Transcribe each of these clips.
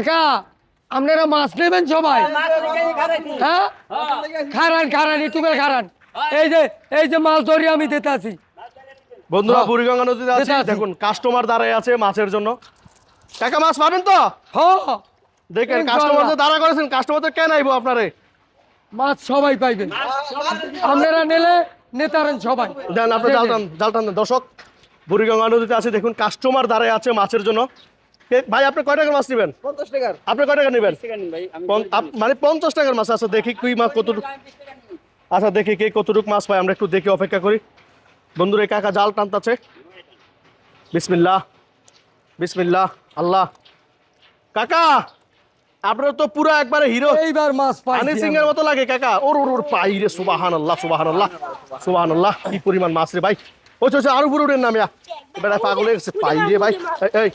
কাকা আপনারা মাছ নেবেন সবাই? হ্যাঁ খারান খারান ইটুকে খারান। এই যে এই যে মাছ ধরি আমি দিতে আছি বন্ধুরা হ্যাঁ। বুড়িগঙ্গা নদীতে আছি। দেখুন কাস্টমার দাঁড়ায় আছে মাছের জন্য। কাকা মাছ পাবেন তো? দেখেন কাস্টমার তো দাঁড়া করেছেন কাস্টমার তো কেন আইবো আপনারে? মাছ সবাই পাইবেন। আপনারা নিলে নেতারেন সবাই। দেন আপনি জাল টান জাল টান দর্শক বুড়িগঙ্গা নদীতে আছে। দেখুন কাস্টমার দাঁড়ায় আছে মাছের জন্য। ভাই আপনি কয় টাকার মাছ নেবেন? পঞ্চাশ টাকার। আপনি কয় টাকা নেবেন? আপ- মানে পঞ্চাশ টাকার মাছ আচ্ছা দেখি কুই মাছ কতটুকু আচ্ছা দেখি কে কতটুকু মাছ পাই আমরা একটু দেখি অপেক্ষা করি। বন্ধুরা এই কাকা জাল টানতাছে। বিসমিল্লাহ। বিসমিল্লাহ আল্লাহ। কাকা আপনার তো পুরো একবারে হিরো। এইবার মাছ হানি পাই সিং এর মতো লাগে কাকা। ওর ওর ওর পাই রে সুবাহান আল্লাহ সুবাহান আল্লাহ সুবাহান আল্লাহ কি পরিমাণ মাছ রে ভাই। ওই চলছে আরও উপরে উঠেন নামিয়া বেড়া পাগল হয়ে গেছে পাই রে ভাই। এই,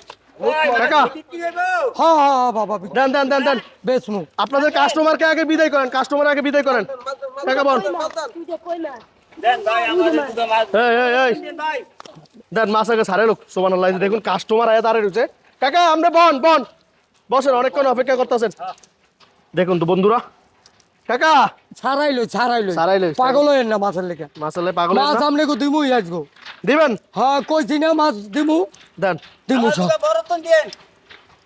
হ্যাঁ হ্যাঁ আপনাদের কাস্টমারকে আগে বিদায় করেন কাস্টমার আগে বিদায় করেন। কাকা বল। দেন মাছ আগে সারে লোক সোমান দেখুন কাস্টমার আয়া দাঁড়িয়ে রয়েছে। কাকা আমরা বন বন। বসেন অনেকক্ষণ অপেক্ষা করতেছেন। দেখুন তো বন্ধুরা। কাকা। ছাড়াইলো ছাড়াইলো ছাড়াইলো। পাগল হইেন না মাছের লেগে। মাসালে পাগল মাছ? আমনে কো দিমু আজগো দিবেন? হ্যাঁ কইছি না মাছ দিমু? দেন। দিমু সব। বরতন দিয়ে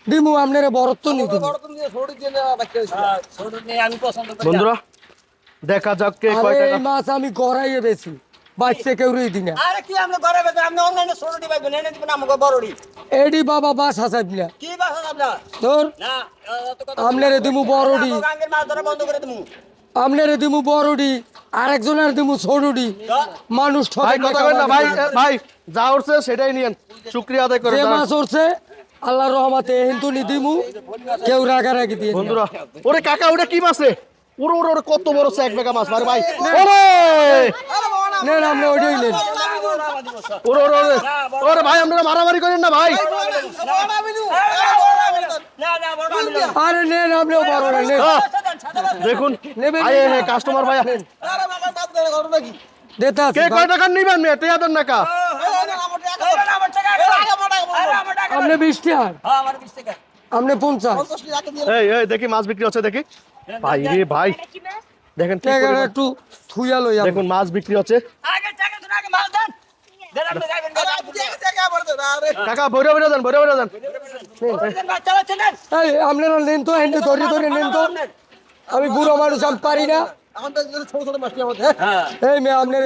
দিমু আপনারা বরত্ব নি দিমু। বরতন দিয়ে ছোট দিয়ে না বাচ্চা আমি পছন্দ করি। বন্ধুরা দেখা যাক কে কয় এই মাছ আমি গড়াইয়ে বেশি বাচ্চা কেউ রই দিনা। আরে কি আপনি ঘরে বেঁচে আপনি অনলাইনে ছোট দিবেন এনে দিবেন আমাকে বড়ড়ি এডি বাবা বাস হাসাইবলা কি বাস বাসা আপনার তোর? না আমনেরে দিমু বড়ডি গাঙ্গের মাছ ধরা বন্ধ করে দিমু। আমনেরে দিমু বড়ডি আরেকজনের দিমু ছোটডি মানুষ ভাই কথা বলেন না ভাই ভাই যা উঠছে সেটাই নিয়েন। শুক্রিয়া আদায় করে যে। মাছ উঠছে আল্লাহর রহমতে হিন্দু নি দিমু কেউ রাগারাগি দিয়ে বন্ধুরা ওরে কাকা ওটা কি মাছ রে? ওরে ওরে ওরে কত বড় এক বেগা মাছ ভাই ভাই। ওরে! নেন আপনি ওইটাই নেন। ওরে ওরে ওরে ওরে ভাই আপনারা মারামারি করেন না ভাই। না না বড় আমি না। আরে নেন আপনিও বড় না নেন। হ্যাঁ, দেখুন। কাস্টমার ভাই আনেন কে? কয় টাকা নিবেন মেয়ে? না টাকা আরে আমার টাকা আপনি বিশটি আর হ্যাঁ আমার 20 টাকা আপনি পঞ্চাশ। এই এই দেখি মাছ বিক্রি হচ্ছে দেখি। ভাই রে ভাই। দেখেন একটু থুইয়া লই। দেখুন মাছ বিক্রি হচ্ছে। আগে টাকা তো আগে মাল দেন। দেন আপনি যাবেন কাকা বইরা বইরা দেন বইরা বইরা দেন চলো চলেন এই আপনারা নেন তো ধরে ধরে নেন তো। আমি বুড়ো মানুষ আমি পারি না। হ্যাঁ। এই মেয়ে আপনার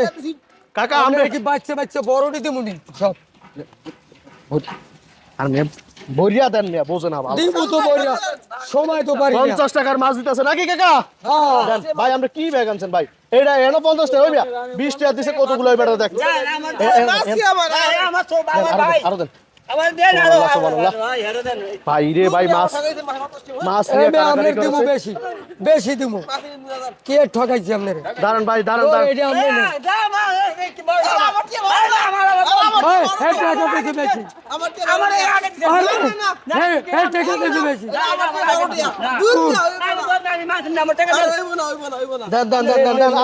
কাকা আপনার কি বাচ্চা বাচ্চা বড় মুনি? সব। আর মেয়ে বইরা দেন মেয়ে বোঝে না দিব তো বড়িয়া। সময় তো পারি না। পঞ্চাশ টাকার মাছ দিতেছে নাকি কাকা? হ্যাঁ। ভাই আমরা কি ব্যাগ আনছেন ভাই? এইটা এনো পঞ্চাশ টাকা হইবা বিশ টাকা দিছে কতগুলো বেটা দেখ। আমার আমার আমার ভাই। আরও দেন। আরও। ভাই রে ভাই মাছ মাছ দিব। বেশি বেশি দিব কে ঠকাইছি আপনার দাঁড়ান ভাই দাঁড়ান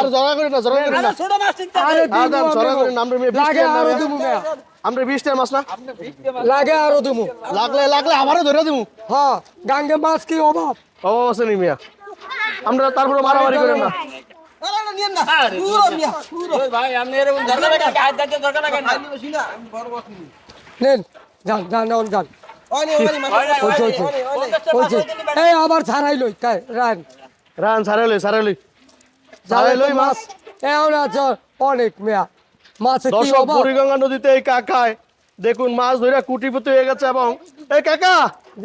জড়া করি না জড়া করি না মাছ করি আমরা মেয়ে বিশ লাগে টাকা আরও নেবে। দিব মেয়া আমরা বিশ টাকা মাছ না লাগে আরও দিব লাগলে লাগলে আমারও ধরে দিব হ্যাঁ গাঙ্গে মাছ কি অভাব? অবশ্যই নি মিয়া। আমরা তারপরে মারামারি করেন না। আবার ছাড়াই লই তাই রান। রান সারাইলই সারাইলই ছাড়াই লই। মাছ। মাছ। এখন আছে অনেক মেয়া। মাছে দর্শক বুড়িগঙ্গা নদীতে এই কাকায় দেখুন মাছ ধরে কুটিপতি হয়ে গেছে এবং এই কাকা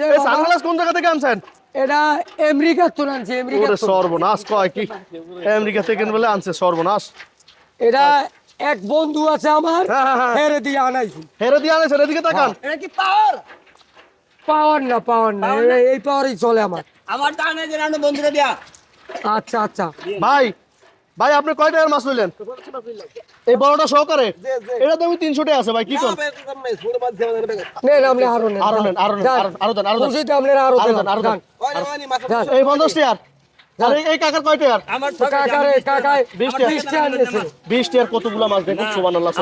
এই সানগ্লাস কোন জায়গা থেকে আনছেন? এটা আমেরিকার তো আনছে আমেরিকার সর্বনাশ কয় কি? আমেরিকা থেকে বলে আনছে সর্বনাশ। এটা এক বন্ধু আছে আমার হ্যাঁ, হ্যাঁ, হ্যাঁ। হেরে দিয়ে আনাইছি। হেরে দিয়ে আনেছেন এদিকে তাকান। এটা কি পাওয়ার? পাওয়ার না পাওয়ার না এই- এই পাওয়ারই চলে আমার। আমার দানে যে বন্ধুরা দিয়া। আচ্ছা আচ্ছা। ভাই ভাই আপনি কয় টাকার মাছ লইলেন? এই বড়টা সহকারে? এটা তো আমি তিনশো টাকা আছে ভাই কি করেন? নেন আরও নেন আরও নেন, আরও নেন, যান। আরো- আরও দেন, আরও দেন। আরও আরও দেন দেন, আরও দেন। এই পঞ্চাশ টাকার এই- এই কাকার কয় টাকার আমার তো কাকায় বিশ টাকা। টাকার কতগুলো মাছ দেখুন সুবহানাল্লাহ।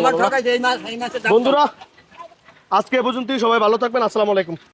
বন্ধুরা আজকে এ পর্যন্তই সবাই ভালো থাকবেন আসসালামু আলাইকুম।